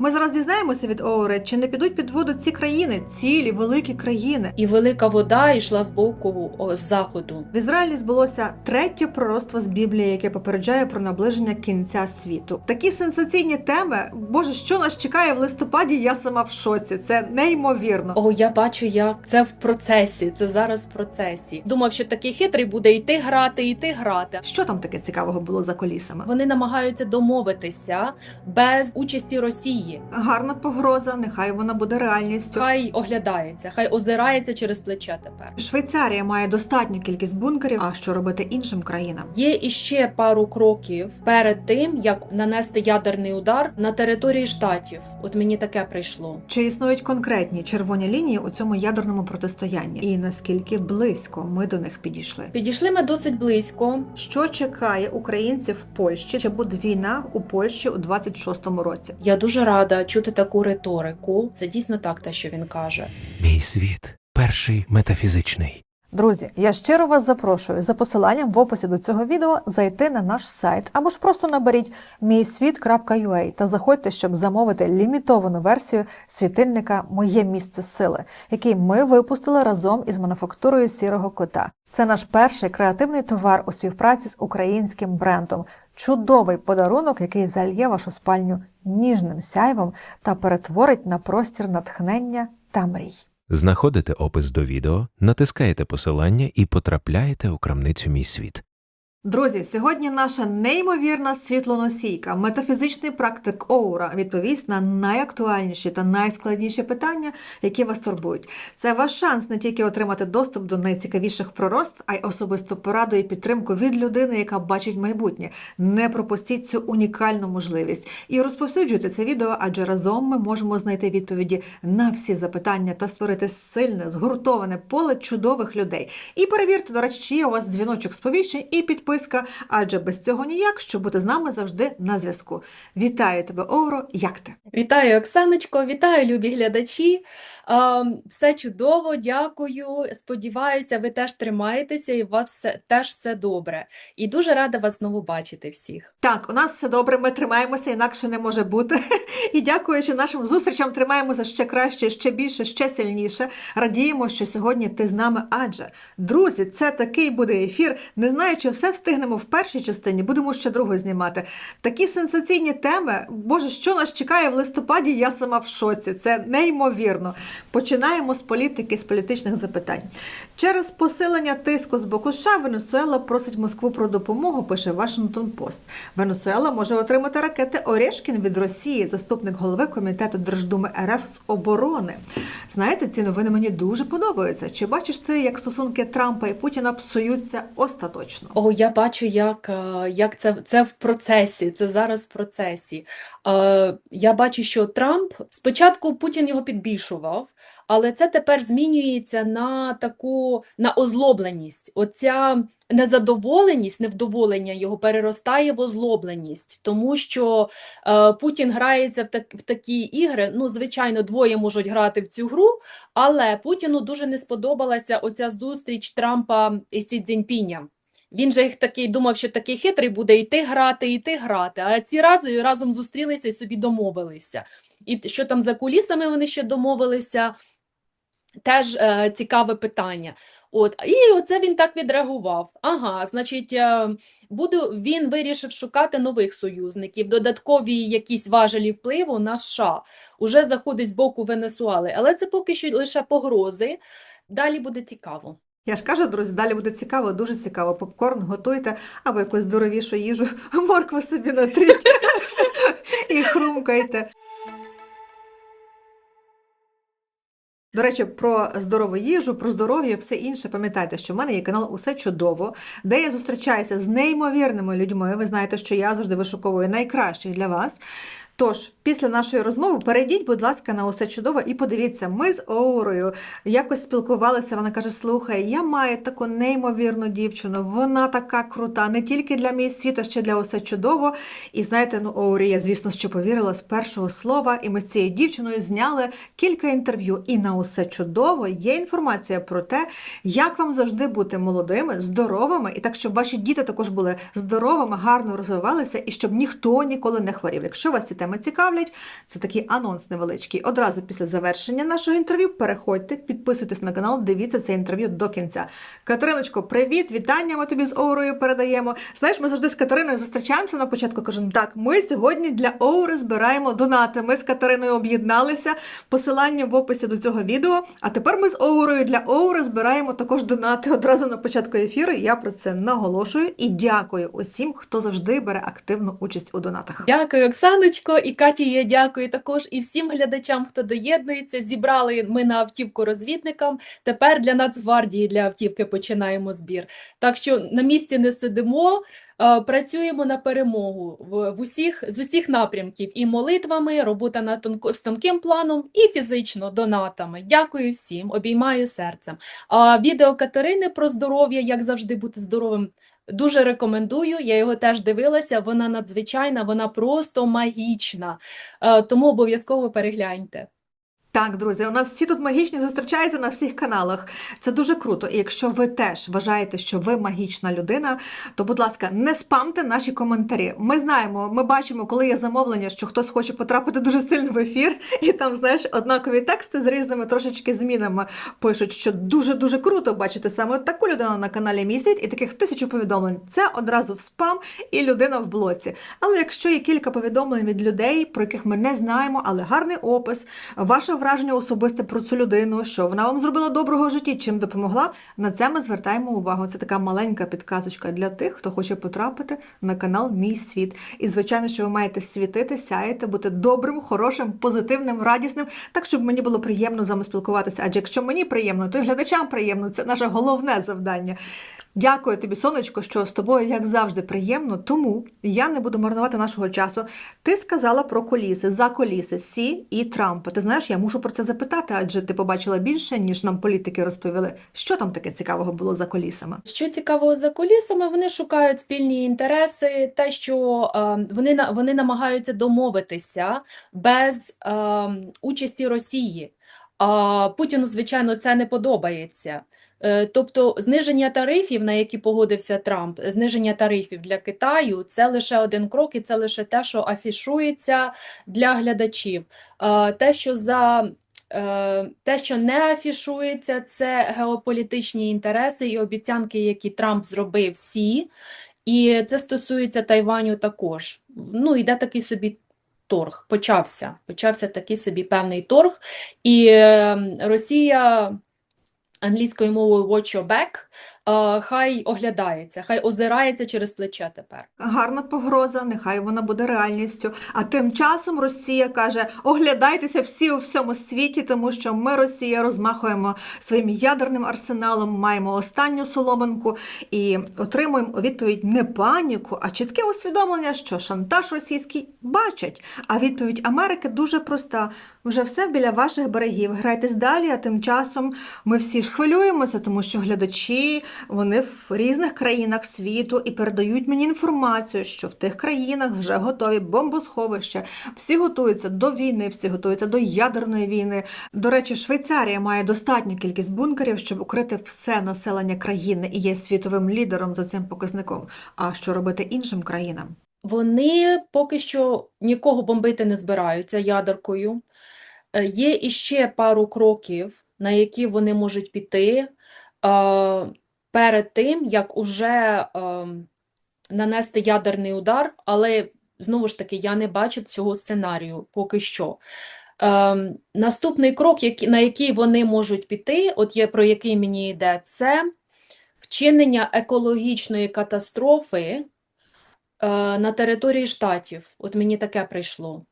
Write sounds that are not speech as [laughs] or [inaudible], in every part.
Ми зараз дізнаємося від Оуре, чи не підуть під воду ці країни, цілі великі країни. І велика вода йшла з боку о, з заходу. В Ізраїлі збулося третє пророцтво з Біблії, яке попереджає про наближення кінця світу. Такі сенсаційні теми. Боже, що нас чекає в листопаді? Я сама в шоці. Це неймовірно. О, я бачу, як це в процесі. Це зараз в процесі. Думав, що такий хитрий буде йти грати, йти грати. Що там таке цікавого було за колісами? Вони намагаються домовитися без участі Росії. Гарна погроза, нехай вона буде реальністю. Хай оглядається, хай озирається через плече тепер. Швейцарія має достатню кількість бункерів. А що робити іншим країнам? Є іще пару кроків перед тим, як нанести ядерний удар на території штатів. От мені таке прийшло. Чи існують конкретні червоні лінії у цьому ядерному протистоянні? І наскільки близько ми до них підійшли? Підійшли ми досить близько. Що чекає українців в Польщі? Чи буде війна у Польщі у 26-му році? Я дуже рада чути таку риторику. Це дійсно так, те, що він каже. Мій світ перший метафізичний. Друзі, я щиро вас запрошую за посиланням в описі до цього відео зайти на наш сайт або ж просто наберіть мійсвіт.ua та заходьте, щоб замовити лімітовану версію світильника Моє місце сили, який ми випустили разом із мануфактурою сірого кота. Це наш перший креативний товар у співпраці з українським брендом. Чудовий подарунок, який зальє вашу спальню ніжним сяйвом та перетворить на простір натхнення та мрій. Знаходите опис до відео, натискаєте посилання і потрапляєте у крамницю Мій світ. Друзі, сьогодні наша неймовірна світлоносійка, метафізичний практик Оура відповість на найактуальніші та найскладніші питання, які вас турбують. Це ваш шанс не тільки отримати доступ до найцікавіших пророст, а й особисту пораду і підтримку від людини, яка бачить майбутнє. Не пропустіть цю унікальну можливість і розповсюджуйте це відео, адже разом ми можемо знайти відповіді на всі запитання та створити сильне, згуртоване поле чудових людей. І перевірте, до речі, чи є у вас дзвіночок сповіщень і підписка, адже без цього ніяк, щоб бути з нами завжди на зв'язку. Вітаю тебе, Оуро, як ти? Вітаю, Оксаночко, вітаю, любі глядачі. Все чудово, дякую. Сподіваюся, ви теж тримаєтеся і у вас все, теж все добре. І дуже рада вас знову бачити всіх. Так, у нас все добре, ми тримаємося, інакше не може бути. [laughs] І дякуючи нашим зустрічам, тримаємося ще краще, ще більше, ще сильніше. Радіємо, що сьогодні ти з нами. Адже, друзі, це такий буде ефір. Не знаю, чи все встигнемо в першій частині, будемо ще другу знімати. Такі сенсаційні теми. Боже, що нас чекає в листопаді? Я сама в шоці. Це неймовірно. Починаємо з політики, з політичних запитань. Через посилення тиску з боку США Венесуела просить Москву про допомогу, пише Вашингтон Пост. Венесуела може отримати ракети Орєшкін від Росії, заступник голови комітету Держдуми РФ з оборони. Знаєте, ці новини мені дуже подобаються. Чи бачиш ти, як стосунки Трампа і Путіна псуються остаточно? О, я бачу, як, е, як це, це в процесі, це зараз в процесі. Е, Я бачу, що Трамп спочатку Путін його підбільшував, але це тепер змінюється на таку на озлобленість. Оця незадоволеність, невдоволення його переростає в озлобленість, тому що е, Путін грається в, так, в такі ігри. Ну, звичайно, двоє можуть грати в цю гру, але Путіну дуже не сподобалася оця зустріч Трампа і Сі Цзіньпіня. Він же їх такий думав, що такий хитрий буде йти грати, йти грати. А ці рази разом зустрілися і собі домовилися. І що там за кулісами вони ще домовилися, теж е, цікаве питання. От, і оце він так відреагував. Ага, значить, е, буде, він вирішив шукати нових союзників, додаткові якісь важелі впливу на США. Уже заходить з боку Венесуели. Але це поки що лише погрози. Далі буде цікаво. Я ж кажу, друзі, далі буде цікаво, дуже цікаво. Попкорн готуйте або якусь здоровішу їжу, [laughs] моркву собі натріть [laughs] і хрумкайте. До речі, про здорову їжу, про здоров'я, все інше. Пам'ятайте, що в мене є канал Усе чудово, де я зустрічаюся з неймовірними людьми. Ви знаєте, що я завжди вишуковую найкращих для вас. Тож, після нашої розмови перейдіть, будь ласка, на усе чудово і подивіться, ми з Оурою якось спілкувалися. Вона каже: Слухай, я маю таку неймовірну дівчину, вона така крута, не тільки для мій світ, а ще для усе чудово. І знаєте, ну Оурі, я, звісно, що повірила з першого слова, і ми з цією дівчиною зняли кілька інтерв'ю. І на усе чудово є інформація про те, як вам завжди бути молодими, здоровими, і так, щоб ваші діти також були здоровими, гарно розвивалися, і щоб ніхто ніколи не хворів. Якщо вас ці теми теми цікавлять. Це такий анонс невеличкий. Одразу після завершення нашого інтерв'ю переходьте, підписуйтесь на канал, дивіться це інтерв'ю до кінця. Катериночко, привіт, вітання ми тобі з Оурою передаємо. Знаєш, ми завжди з Катериною зустрічаємося на початку. Кажемо, так, ми сьогодні для Оури збираємо донати. Ми з Катериною об'єдналися. Посилання в описі до цього відео. А тепер ми з Оурою для Оури збираємо також донати одразу на початку ефіру. Я про це наголошую і дякую усім, хто завжди бере активну участь у донатах. Дякую, Оксаночко, і Каті я дякую також і всім глядачам, хто доєднується. Зібрали ми на автівку розвідникам. Тепер для Нацгвардії для автівки починаємо збір. Так що на місці не сидимо, е, працюємо на перемогу в, в усіх, з усіх напрямків і молитвами, робота на тонко, з тонким планом, і фізично донатами. Дякую всім, обіймаю серцем. А відео Катерини про здоров'я, як завжди бути здоровим. Дуже рекомендую, я його теж дивилася, вона надзвичайна, вона просто магічна. Е, Тому обов'язково перегляньте. Так, друзі, у нас всі тут магічні зустрічаються на всіх каналах. Це дуже круто. І якщо ви теж вважаєте, що ви магічна людина, то, будь ласка, не спамте наші коментарі. Ми знаємо, ми бачимо, коли є замовлення, що хтось хоче потрапити дуже сильно в ефір, і там, знаєш, однакові тексти з різними трошечки змінами пишуть, що дуже-дуже круто бачити саме таку людину на каналі Мій світ і таких тисячу повідомлень. Це одразу в спам і людина в блоці. Але якщо є кілька повідомлень від людей, про яких ми не знаємо, але гарний опис, ваше враження особисте про цю людину, що вона вам зробила доброго в житті, чим допомогла, на це ми звертаємо увагу. Це така маленька підказочка для тих, хто хоче потрапити на канал Мій світ. І звичайно, що ви маєте світити, сяяти, бути добрим, хорошим, позитивним, радісним, так щоб мені було приємно з вами спілкуватися. Адже якщо мені приємно, то й глядачам приємно. Це наше головне завдання. Дякую тобі, сонечко, що з тобою, як завжди, приємно. Тому я не буду марнувати нашого часу. Ти сказала про коліси, за коліси, Сі і Трампа. Ти знаєш, я мушу про це запитати, адже ти побачила більше, ніж нам політики розповіли. Що там таке цікавого було за колісами? Що цікавого за кулісами, вони шукають спільні інтереси, те, що е, вони, вони намагаються домовитися без е, участі Росії. А Путіну, звичайно, це не подобається. Е, Тобто зниження тарифів, на які погодився Трамп, зниження тарифів для Китаю, це лише один крок, і це лише те, що афішується для глядачів. Е, Те, що за Е, Те, що не афішується, це геополітичні інтереси і обіцянки, які Трамп зробив всі. І це стосується Тайваню також. Ну, йде такий собі торг. Почався. Почався такий собі певний торг. І е, Росія англійською мовою watch your back, е, хай оглядається, хай озирається через плече тепер. Гарна погроза, нехай вона буде реальністю. А тим часом Росія каже: оглядайтеся всі у всьому світі, тому що ми, Росія, розмахуємо своїм ядерним арсеналом, маємо останню соломинку і отримуємо у відповідь не паніку, а чітке усвідомлення, що шантаж російський бачать. А відповідь Америки дуже проста: вже все біля ваших берегів. Грайтесь далі, а тим часом ми всі ж хвилюємося, тому що глядачі вони в різних країнах світу і передають мені інформацію, що в тих країнах вже готові бомбосховища, всі готуються до війни, всі готуються до ядерної війни. До речі, Швейцарія має достатню кількість бункерів, щоб укрити все населення країни і є світовим лідером за цим показником. А що робити іншим країнам? Вони поки що нікого бомбити не збираються ядеркою. Е, Є іще пару кроків, на які вони можуть піти е, перед тим, як уже е, нанести ядерний удар, але знову ж таки я не бачу цього сценарію поки що. Наступний крок, на який вони можуть піти, от є про який мені йде, це вчинення екологічної катастрофи на території штатів. От мені таке прийшло.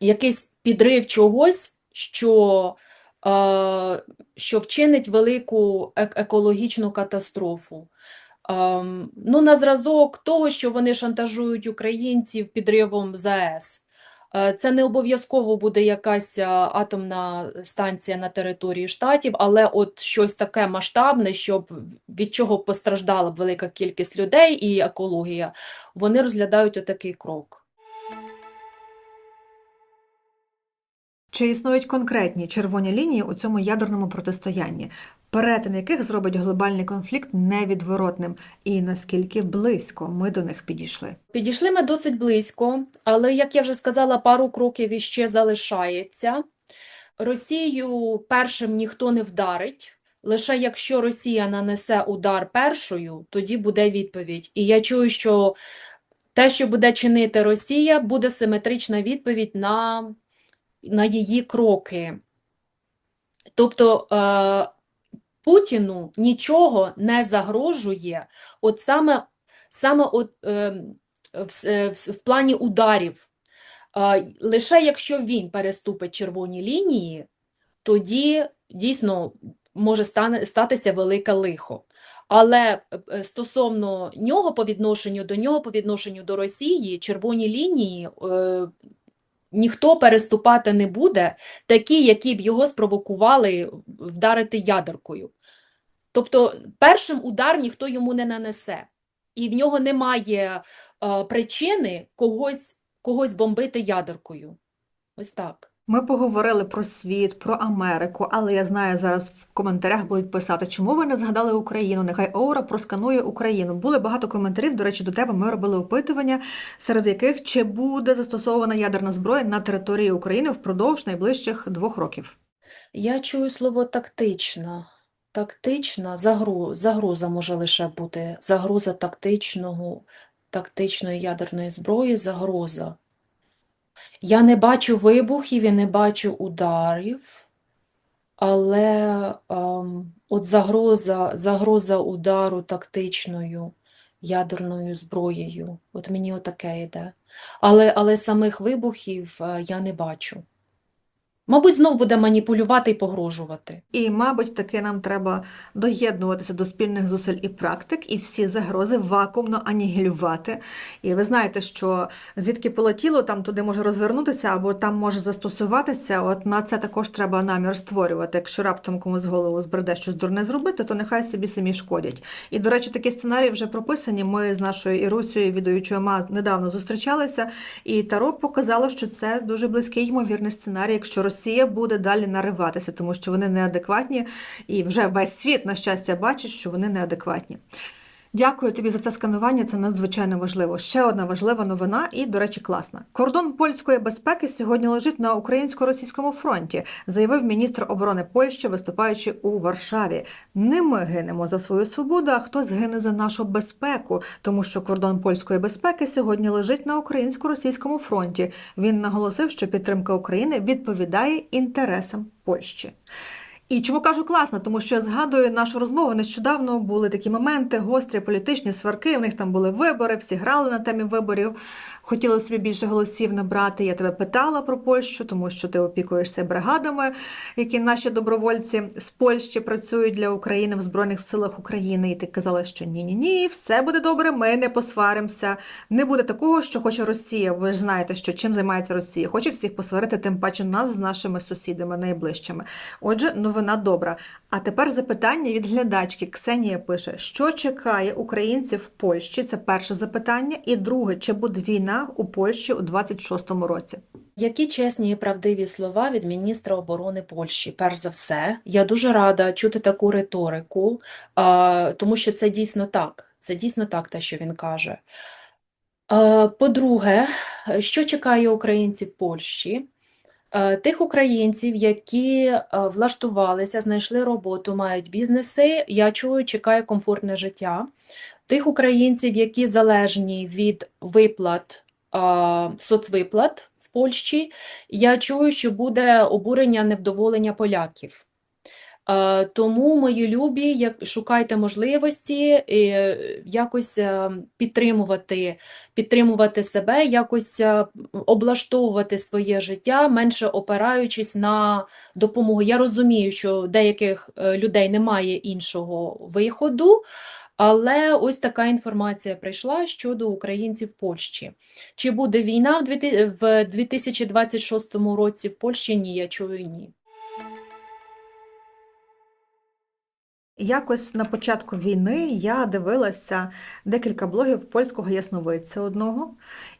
Якийсь підрив чогось, що, е, що вчинить велику екологічну катастрофу. Ем, ну, на зразок того, що вони шантажують українців підривом ЗАЕС. Е, Це не обов'язково буде якась е, атомна станція на території штатів, але от щось таке масштабне, щоб від чого постраждала б велика кількість людей і екологія, вони розглядають отакий крок. Чи існують конкретні червоні лінії у цьому ядерному протистоянні? перетин яких зробить глобальний конфлікт невідворотним, і наскільки близько ми до них підійшли. Підійшли ми досить близько, але, як я вже сказала, пару кроків іще залишається. Росію першим ніхто не вдарить. Лише якщо Росія нанесе удар першою, тоді буде відповідь. І я чую, що те, що буде чинити Росія, буде симетрична відповідь на, на її кроки. Тобто е, Путіну нічого не загрожує, от саме, саме от, е, в, е, в, плані ударів. Лише якщо він переступить червоні лінії, тоді дійсно може стане, статися велике лихо. Але стосовно нього по відношенню до нього, по відношенню до Росії, червоні лінії ніхто переступати не буде, такі, які б його спровокували вдарити ядеркою. Тобто першим удар ніхто йому не нанесе, і в нього немає е, причини когось, когось бомбити ядеркою. Ось так. Ми поговорили про світ, про Америку, але я знаю, зараз в коментарях будуть писати, чому ви не згадали Україну? Нехай Оура просканує Україну. Були багато коментарів. До речі, до тебе ми робили опитування, серед яких чи буде застосована ядерна зброя на території України впродовж найближчих двох років. Я чую слово тактична. Тактична загро- загроза може лише бути. Загроза тактичного, тактичної ядерної зброї, загроза. Я не бачу вибухів, я не бачу ударів, але ем, от загроза, загроза удару тактичною ядерною зброєю, от мені отаке йде. Але, але самих вибухів е, я не бачу. Мабуть, знов буде маніпулювати і погрожувати. І, мабуть, таки нам треба доєднуватися до спільних зусиль і практик, і всі загрози вакуумно анігілювати. І ви знаєте, що звідки полетіло, там туди може розвернутися або там може застосуватися. От на це також треба намір створювати. Якщо раптом комусь голову збреде щось дурне зробити, то нехай собі самі шкодять. І, до речі, такі сценарії вже прописані. Ми з нашою Ірусею, відаючою ма, недавно зустрічалися, і Таро показало, що це дуже близький ймовірний сценарій, якщо Росія буде далі нариватися, тому що вони неадекватні, і вже весь світ, на щастя, бачить, що вони неадекватні. Дякую тобі за це сканування, це надзвичайно важливо. Ще одна важлива новина і, до речі, класна. Кордон польської безпеки сьогодні лежить на українсько-російському фронті, заявив міністр оборони Польщі, виступаючи у Варшаві. Не ми гинемо за свою свободу, а хтось гине за нашу безпеку, тому що кордон польської безпеки сьогодні лежить на українсько-російському фронті. Він наголосив, що підтримка України відповідає інтересам Польщі. І чому кажу класно? Тому що я згадую нашу розмову. Нещодавно були такі моменти, гострі політичні сварки. У них там були вибори, всі грали на темі виборів. Хотіли собі більше голосів набрати. Я тебе питала про Польщу, тому що ти опікуєшся бригадами, які наші добровольці з Польщі працюють для України в Збройних силах України. І ти казала, що ні, ні, ні, все буде добре, ми не посваримося. Не буде такого, що хоче Росія. Ви ж знаєте, що чим займається Росія. Хоче всіх посварити, тим паче нас з нашими сусідами найближчими. Отже, новина добра. А тепер запитання від глядачки. Ксенія пише, що чекає українців в Польщі? Це перше запитання. І друге, чи буде війна у Польщі у 26-му році? Які чесні і правдиві слова від міністра оборони Польщі. Перш за все, я дуже рада чути таку риторику, тому що це дійсно так. Це дійсно так, те, що він каже. По-друге, що чекає українців Польщі? Е, Тих українців, які е, влаштувалися, знайшли роботу, мають бізнеси, я чую, чекає комфортне життя. Тих українців, які залежні від виплат, соцвиплат в Польщі, я чую, що буде обурення, невдоволення поляків. Е, Тому, мої любі, шукайте можливості е, якось е, підтримувати, підтримувати себе, якось облаштовувати своє життя, менше опираючись на допомогу. Я розумію, що деяких людей немає іншого виходу, але ось така інформація прийшла щодо українців в Польщі. Чи буде війна в 2026 році в Польщі? Ні, я чую ні. Якось на початку війни я дивилася декілька блогів польського ясновидця одного,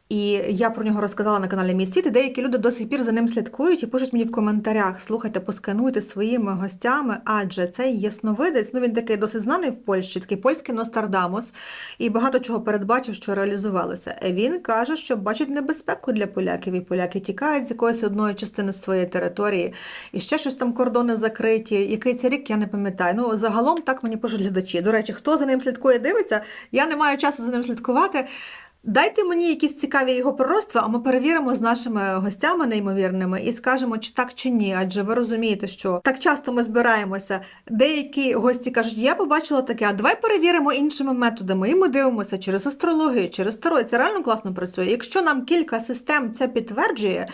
І я про нього розказала на каналі Мій світ, деякі люди до сих пір за ним слідкують і пишуть мені в коментарях: слухайте, поскануйте своїми гостями, адже цей ясновидець, ну він такий досить знаний в Польщі, такий польський Нострадамус, і багато чого передбачив, що реалізувалося. Він каже, що бачить небезпеку для поляків, і поляки тікають з якоїсь одної частини своєї території, і ще щось там кордони закриті. Який це рік, я не пам'ятаю. Ну загалом так мені пишуть глядачі. До речі, хто за ним слідкує, дивиться, я не маю часу за ним слідкувати. Дайте мені якісь цікаві його пророцтва, а ми перевіримо з нашими гостями неймовірними і скажемо, чи так чи ні. Адже ви розумієте, що так часто ми збираємося. Деякі гості кажуть, я побачила таке, а давай перевіримо іншими методами. І ми дивимося через астрологію, через таро. Це реально класно працює. Якщо нам кілька систем це підтверджує,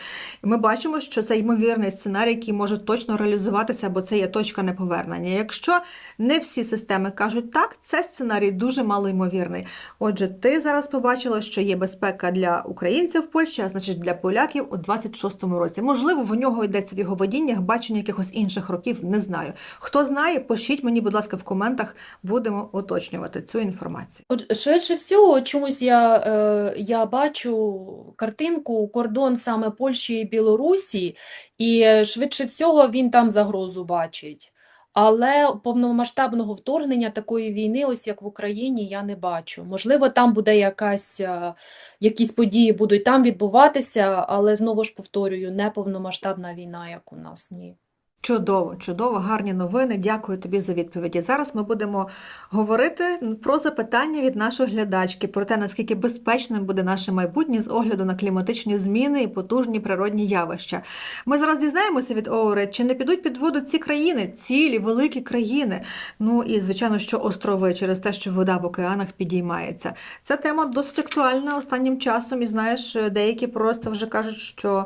ми бачимо, що це ймовірний сценарій, який може точно реалізуватися, бо це є точка неповернення. Якщо не всі системи кажуть так, це сценарій дуже малоймовірний. Отже, ти зараз побачила, що є безпека для українців в Польщі, а значить для поляків у 26-му році. Можливо, в нього йдеться в його видіннях бачення якихось інших років. Не знаю. Хто знає, пишіть мені, будь ласка, в коментах. Будемо уточнювати цю інформацію. От швидше всього, чомусь я, е, я бачу картинку, кордон саме Польщі і Білорусі, і е, швидше всього він там загрозу бачить. Але повномасштабного вторгнення такої війни, ось як в Україні, я не бачу. Можливо, там буде якась, е, якісь події будуть там відбуватися, але знову ж повторюю, не повномасштабна війна, як у нас, ні. Чудово, чудово, гарні новини. Дякую тобі за відповіді. Зараз ми будемо говорити про запитання від нашої глядачки, про те, наскільки безпечним буде наше майбутнє з огляду на кліматичні зміни і потужні природні явища. Ми зараз дізнаємося від Оуре, чи не підуть під воду ці країни, цілі великі країни. Ну і звичайно, що острови через те, що вода в океанах підіймається. Ця тема досить актуальна останнім часом. І знаєш, деякі просто вже кажуть, що.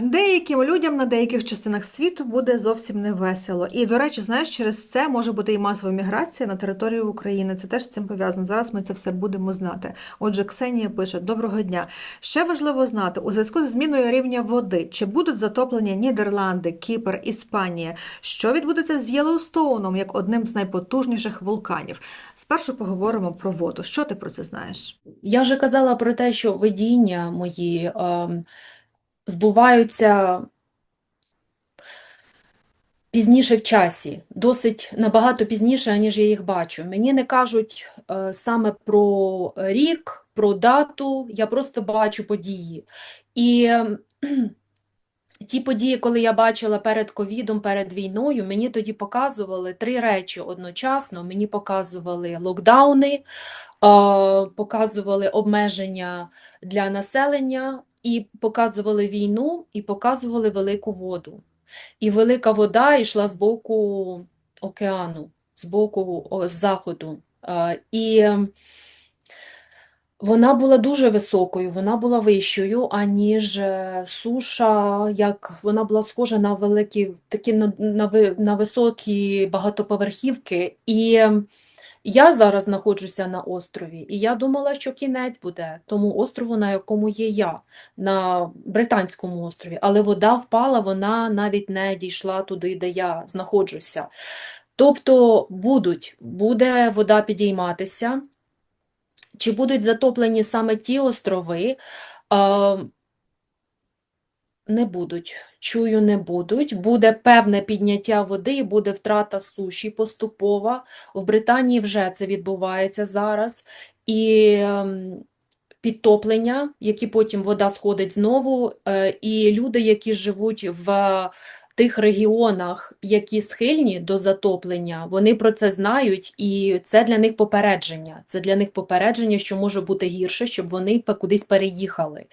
Деяким людям на деяких частинах світу буде зовсім не весело. І, до речі, знаєш, через це може бути і масова міграція на територію України. Це теж з цим пов'язано. Зараз ми це все будемо знати. Отже, Ксенія пише: Доброго дня. Ще важливо знати у зв'язку з зміною рівня води, чи будуть затоплені Нідерланди, Кіпр, Іспанія. Що відбудеться з Єлоустоуном як одним з найпотужніших вулканів? Спершу поговоримо про воду. Що ти про це знаєш? Я вже казала про те, що видіння мої ем, збуваються пізніше в часі, досить набагато пізніше, ніж я їх бачу. Мені не кажуть е, саме про рік, про дату, я просто бачу події. І ем, [clears throat] ті події, коли я бачила перед ковідом, перед війною, мені тоді показували три речі одночасно. Мені показували локдауни, е, показували обмеження для населення, і показували війну, і показували велику воду. І велика вода йшла з боку океану, з боку заходу. І ем, вона була дуже високою, вона була вищою, аніж е, суша, як вона була схожа на великі, такі на, на, на високі багатоповерхівки. І ем, я зараз знаходжуся на острові, і я думала, що кінець буде тому острову, на якому є я, на Британському острові. Але вода впала, вона навіть не дійшла туди, де я знаходжуся. Тобто будуть, буде вода підійматися. Чи будуть затоплені саме ті острови? Не будуть. Чую, не будуть. Буде певне підняття води і буде втрата суші поступова. В Британії вже це відбувається зараз. І ем, підтоплення, які потім вода сходить знову, е, і люди, які живуть в тих регіонах, які схильні до затоплення, вони про це знають, і це для них попередження. Це для них попередження, що може бути гірше, щоб вони кудись переїхали.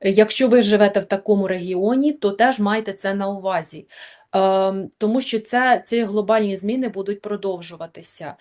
Якщо ви живете в такому регіоні, то теж майте це на увазі, Ем, тому що це, ці глобальні зміни будуть продовжуватися.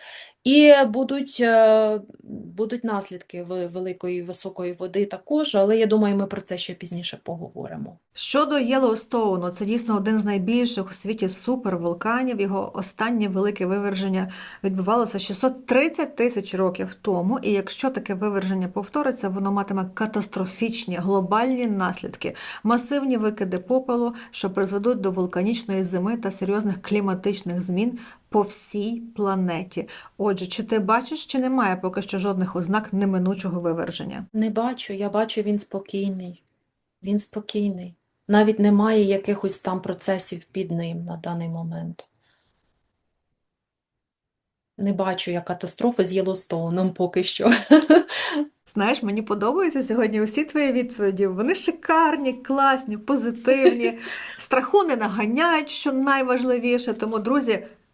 І будуть, е, будуть наслідки великої високої води також, але я думаю, ми про це ще пізніше поговоримо. Щодо Єлоустоуну, це дійсно один з найбільших у світі супервулканів. Його останнє велике виверження відбувалося 630 тисяч років тому. І якщо таке виверження повториться, воно матиме катастрофічні глобальні наслідки, масивні викиди попелу, що призведуть до вулканічної зими та серйозних кліматичних змін. По всій планеті. Отже, чи ти бачиш, чи немає поки що жодних ознак неминучого виверження? Не бачу, я бачу, він спокійний. Він спокійний. Навіть немає якихось там процесів під ним на даний момент. Не бачу я катастрофи з Єлостоуном поки що. [laughs] Знаєш, мені подобаються сьогодні усі твої відповіді. Вони шикарні, класні, позитивні, [laughs] страху не наганяють, що найважливіше. Тому, друзі,